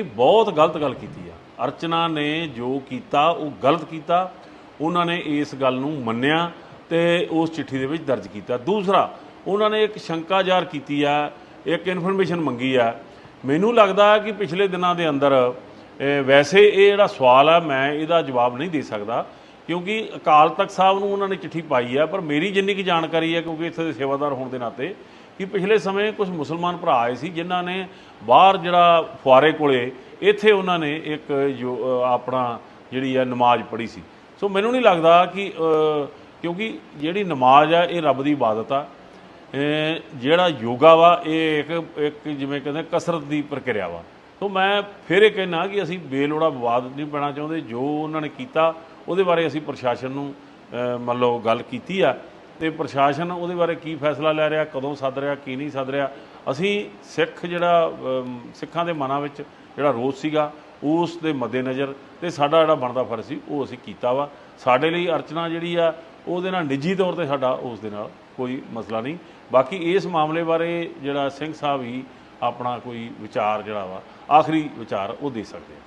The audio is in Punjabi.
ਇਹ ਬਹੁਤ ਗਲਤ ਗੱਲ ਕੀਤੀ ਆ। ਅਰਚਨਾ ਨੇ ਜੋ ਕੀਤਾ, ਉਹ ਗਲਤ ਕੀਤਾ। ਉਹਨਾਂ ਨੇ ਇਸ ਗੱਲ ਨੂੰ ਮੰਨਿਆ ਤੇ ਉਸ ਚਿੱਠੀ ਦੇ ਵਿੱਚ ਦਰਜ ਕੀਤਾ। ਦੂਸਰਾ, ਉਹਨਾਂ ਨੇ ਇੱਕ ਸ਼ੰਕਾ ਜ਼ਾਹਰ ਕੀਤੀ ਆ, ਇੱਕ ਇਨਫੋਰਮੇਸ਼ਨ ਮੰਗੀ ਆ। ਮੈਨੂੰ ਲੱਗਦਾ ਕਿ ਪਿਛਲੇ ਦਿਨਾਂ ਦੇ ਅੰਦਰ ਵੈਸੇ ਇਹ ਜਿਹੜਾ ਸਵਾਲ ਆ, ਮੈਂ ਇਹਦਾ ਜਵਾਬ ਨਹੀਂ ਦੇ ਸਕਦਾ, ਕਿਉਂਕਿ ਅਕਾਲ ਤਖਤ ਸਾਹਿਬ ਨੂੰ ਉਹਨਾਂ ਨੇ ਚਿੱਠੀ ਪਾਈ ਆ, ਪਰ ਮੇਰੀ ਜਿੰਨੀ ਕੀ ਜਾਣਕਾਰੀ ਹੈ ਕਿਉਂਕਿ ਇੱਥੇ ਦੇ ਸੇਵਾਦਾਰ ਹੋਣ ਦੇ ਨਾਤੇ ਕਿ ਪਿਛਲੇ ਸਮੇਂ ਕੁਝ ਮੁਸਲਮਾਨ ਭਰਾ ਆਏ ਸੀ ਜਿਨ੍ਹਾਂ ਨੇ ਬਾਹਰ ਜਿਹੜਾ ਫੁਆਰੇ ਕੋਲੇ ਇੱਥੇ ਉਹਨਾਂ ਨੇ ਇੱਕ ਜੋ ਆਪਣਾ ਜਿਹੜੀ ਆ ਨਮਾਜ਼ ਪੜ੍ਹੀ ਸੀ। ਸੋ ਮੈਨੂੰ ਨਹੀਂ ਲੱਗਦਾ ਕਿ ਕਿਉਂਕਿ ਜਿਹੜੀ ਨਮਾਜ਼ ਆ, ਇਹ ਰੱਬ ਦੀ ਇਬਾਦਤ ਆ। ਜਿਹੜਾ ਯੋਗਾ ਵਾ, ਇਹ ਇੱਕ ਇੱਕ ਜਿਵੇਂ ਕਹਿੰਦੇ ਕਸਰਤ ਦੀ ਪ੍ਰਕਿਰਿਆ ਵਾ। ਸੋ ਮੈਂ ਫਿਰ ਇਹ ਕਹਿਣਾ ਕਿ ਅਸੀਂ ਬੇਲੋੜਾ ਵਿਵਾਦ ਨਹੀਂ ਪੈਣਾ ਚਾਹੁੰਦੇ। ਜੋ ਉਹਨਾਂ ਨੇ ਕੀਤਾ, ਉਹਦੇ ਬਾਰੇ ਅਸੀਂ ਪ੍ਰਸ਼ਾਸਨ ਨੂੰ ਮੰਨ ਲਓ ਗੱਲ ਕੀਤੀ ਆ। ਤੇ ਪ੍ਰਸ਼ਾਸਨ ਉਹਦੇ ਬਾਰੇ ਕੀ ਫੈਸਲਾ ਲੈ ਰਿਹਾ, ਕਦੋਂ ਸੱਦ ਰਿਹਾ, ਕੀ ਨਹੀਂ ਸੱਦ ਰਿਹਾ। ਅਸੀਂ ਸਿੱਖ ਜਿਹੜਾ ਸਿੱਖਾਂ ਦੇ ਮਨਾਂ ਵਿੱਚ ਜਿਹੜਾ ਰੋਸ ਸੀਗਾ, ਉਸ ਦੇ ਮੱਦੇਨਜ਼ਰ ਤੇ ਸਾਡਾ ਜਿਹੜਾ ਬਣਦਾ ਫਰਜ਼ ਸੀ, ਉਹ ਅਸੀਂ ਕੀਤਾ ਵਾ। ਸਾਡੇ ਲਈ ਅਰਚਨਾ ਜਿਹੜੀ ਆ, ਉਹਦੇ ਨਾਲ ਨਿੱਜੀ ਤੌਰ ਤੇ ਸਾਡਾ ਉਸ ਦੇ ਨਾਲ ਕੋਈ ਮਸਲਾ ਨਹੀਂ। ਬਾਕੀ ਇਸ ਮਾਮਲੇ ਬਾਰੇ ਜਿਹੜਾ ਸਿੰਘ ਸਾਹਿਬ ਹੀ ਆਪਣਾ ਕੋਈ ਵਿਚਾਰ ਜਿਹੜਾ ਵਾ, ਆਖਰੀ ਵਿਚਾਰ ਉਹ ਦੇ ਸਕਦੇ ਆ।